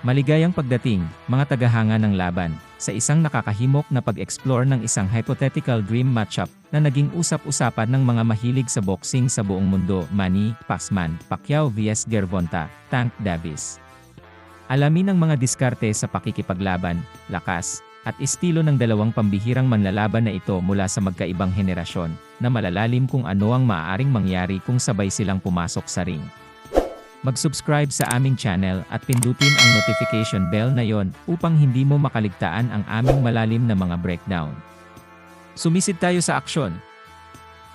Maligayang pagdating, mga tagahanga ng laban, sa isang nakakahimok na pag-explore ng isang hypothetical dream matchup na naging usap-usapan ng mga mahilig sa boxing sa buong mundo, Manny Pacman, Pacquiao vs Gervonta, Tank Davis. Alamin ang mga diskarte sa pakikipaglaban, lakas, at estilo ng dalawang pambihirang manlalaban na ito mula sa magkaibang henerasyon, na malalalim kung ano ang maaaring mangyari kung sabay silang pumasok sa ring. Mag-subscribe sa aming channel at pindutin ang notification bell na yon upang hindi mo makaligtaan ang aming malalim na mga breakdown. Sumisid tayo sa aksyon.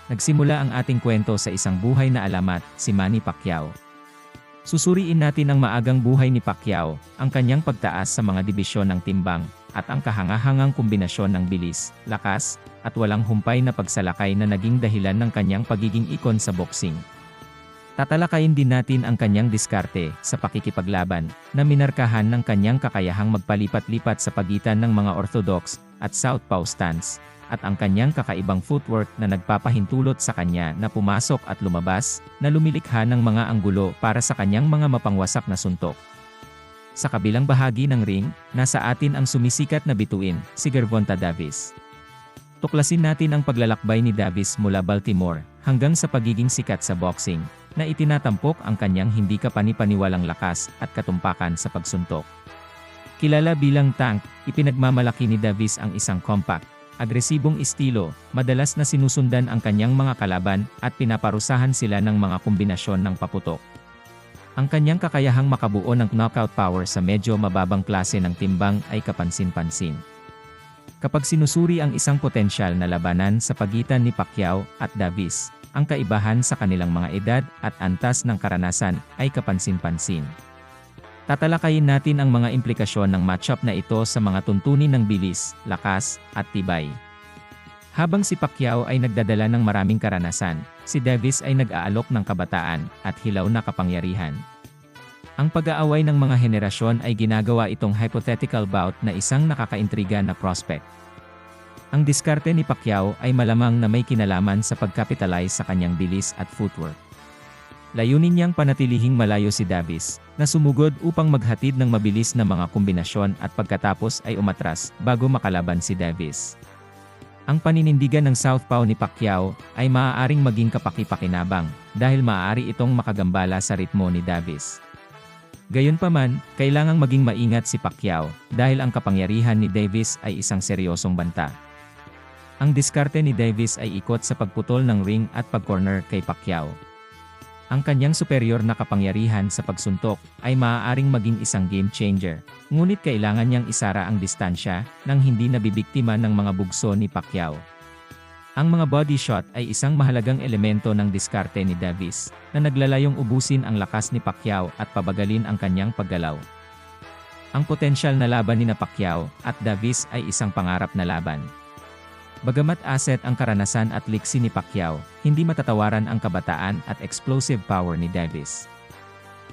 Nagsimula ang ating kwento sa isang buhay na alamat, si Manny Pacquiao. Susuriin natin ang maagang buhay ni Pacquiao, ang kanyang pagtaas sa mga dibisyon ng timbang, at ang kahangahangang kombinasyon ng bilis, lakas, at walang humpay na pagsalakay na naging dahilan ng kanyang pagiging ikon sa boxing. Tatalakayin din natin ang kanyang diskarte sa pakikipaglaban na minarkahan ng kanyang kakayahang magpalipat-lipat sa pagitan ng mga orthodox at southpaw stance at ang kanyang kakaibang footwork na nagpapahintulot sa kanya na pumasok at lumabas na lumilikha ng mga anggulo para sa kanyang mga mapangwasak na suntok. Sa kabilang bahagi ng ring, nasa atin ang sumisikat na bituin, si Gervonta Davis. Tuklasin natin ang paglalakbay ni Davis mula Baltimore hanggang sa pagiging sikat sa boxing, na itinatampok ang kanyang hindi kapanipaniwalang lakas at katumpakan sa pagsuntok. Kilala bilang tank, ipinagmamalaki ni Davis ang isang compact, agresibong estilo, madalas na sinusundan ang kanyang mga kalaban at pinaparusahan sila ng mga kombinasyon ng paputok. Ang kanyang kakayahang makabuo ng knockout power sa medyo mababang klase ng timbang ay kapansin-pansin. Kapag sinusuri ang isang potensyal na labanan sa pagitan ni Pacquiao at Davis, ang kaibahan sa kanilang mga edad at antas ng karanasan ay kapansin-pansin. Tatalakayin natin ang mga implikasyon ng matchup na ito sa mga tuntunin ng bilis, lakas, at tibay. Habang si Pacquiao ay nagdadala ng maraming karanasan, si Davis ay nag-aalok ng kabataan at hilaw na kapangyarihan. Ang pag-aaway ng mga henerasyon ay ginagawa itong hypothetical bout na isang nakakaintriga na prospect. Ang diskarte ni Pacquiao ay malamang na may kinalaman sa pagkapitalize sa kanyang bilis at footwork. Layunin niyang panatilihing malayo si Davis, na sumugod upang maghatid ng mabilis na mga kombinasyon at pagkatapos ay umatras bago makalaban si Davis. Ang paninindigan ng southpaw ni Pacquiao ay maaaring maging kapaki-pakinabang dahil maaari itong makagambala sa ritmo ni Davis. Gayunpaman, kailangang maging maingat si Pacquiao dahil ang kapangyarihan ni Davis ay isang seryosong banta. Ang diskarte ni Davis ay ikot sa pagputol ng ring at pag-corner kay Pacquiao. Ang kanyang superior na kapangyarihan sa pagsuntok ay maaaring maging isang game changer, ngunit kailangan niyang isara ang distansya nang hindi nabibiktima ng mga bugso ni Pacquiao. Ang mga body shot ay isang mahalagang elemento ng diskarte ni Davis, na naglalayong ubusin ang lakas ni Pacquiao at pabagalin ang kanyang paggalaw. Ang potensyal na laban ni na Pacquiao at Davis ay isang pangarap na laban. Bagamat asset ang karanasan at liksi ni Pacquiao, hindi matatawaran ang kabataan at explosive power ni Davis.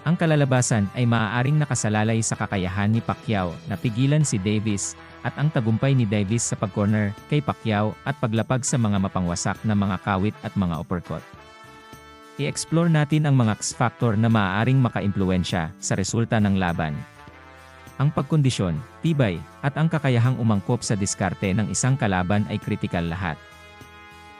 Ang kalalabasan ay maaaring nakasalalay sa kakayahan ni Pacquiao na pigilan si Davis at ang tagumpay ni Davis sa pag-corner kay Pacquiao at paglapag sa mga mapangwasak na mga kawit at mga uppercut. I-explore natin ang mga X-factor na maaaring makaimpluensya sa resulta ng laban. Ang pagkondisyon, tibay, at ang kakayahang umangkop sa diskarte ng isang kalaban ay kritikal lahat.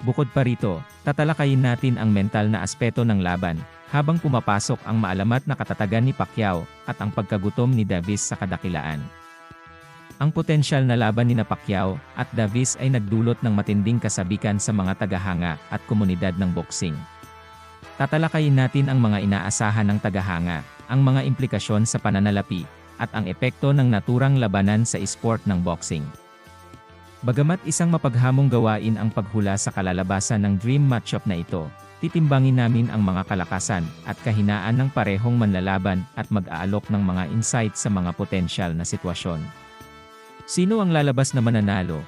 Bukod pa rito, tatalakayin natin ang mental na aspeto ng laban, habang pumapasok ang maalamat na katatagan ni Pacquiao at ang pagkagutom ni Davis sa kadakilaan. Ang potensyal na laban ni Pacquiao at Davis ay nagdulot ng matinding kasabikan sa mga tagahanga at komunidad ng boxing. Tatalakayin natin ang mga inaasahan ng tagahanga, ang mga implikasyon sa pananalapi, at ang epekto ng naturang labanan sa esport ng boxing. Bagamat isang mapaghamong gawain ang paghula sa kalalabasan ng dream matchup na ito, titimbangin namin ang mga kalakasan at kahinaan ng parehong manlalaban at mag-aalok ng mga insight sa mga potensyal na sitwasyon. Sino ang lalabas na mananalo?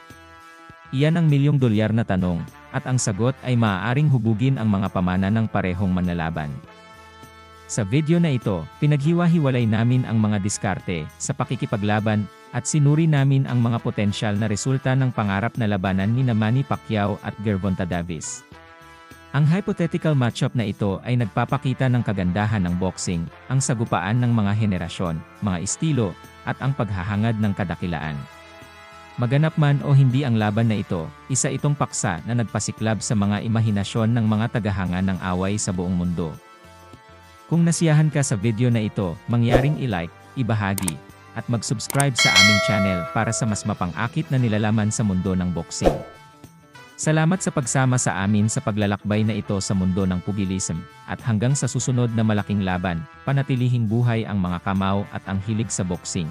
Iyan ang milyong dolyar na tanong, at ang sagot ay maaaring hubugin ang mga pamana ng parehong manlalaban. Sa video na ito, pinaghiwa-hiwalay namin ang mga diskarte sa pakikipaglaban at sinuri namin ang mga potensyal na resulta ng pangarap na labanan ni Manny Pacquiao at Gervonta Davis. Ang hypothetical matchup na ito ay nagpapakita ng kagandahan ng boxing, ang sagupaan ng mga henerasyon, mga estilo, at ang paghahangad ng kadakilaan. Maganap man o hindi ang laban na ito, isa itong paksa na nagpasiklab sa mga imahinasyon ng mga tagahanga ng away sa buong mundo. Kung nasiyahan ka sa video na ito, mangyaring i-like, ibahagi, at mag-subscribe sa aming channel para sa mas mapang-akit na nilalaman sa mundo ng boxing. Salamat sa pagsama sa amin sa paglalakbay na ito sa mundo ng pugilism, at hanggang sa susunod na malaking laban, panatilihing buhay ang mga kamao at ang hilig sa boxing.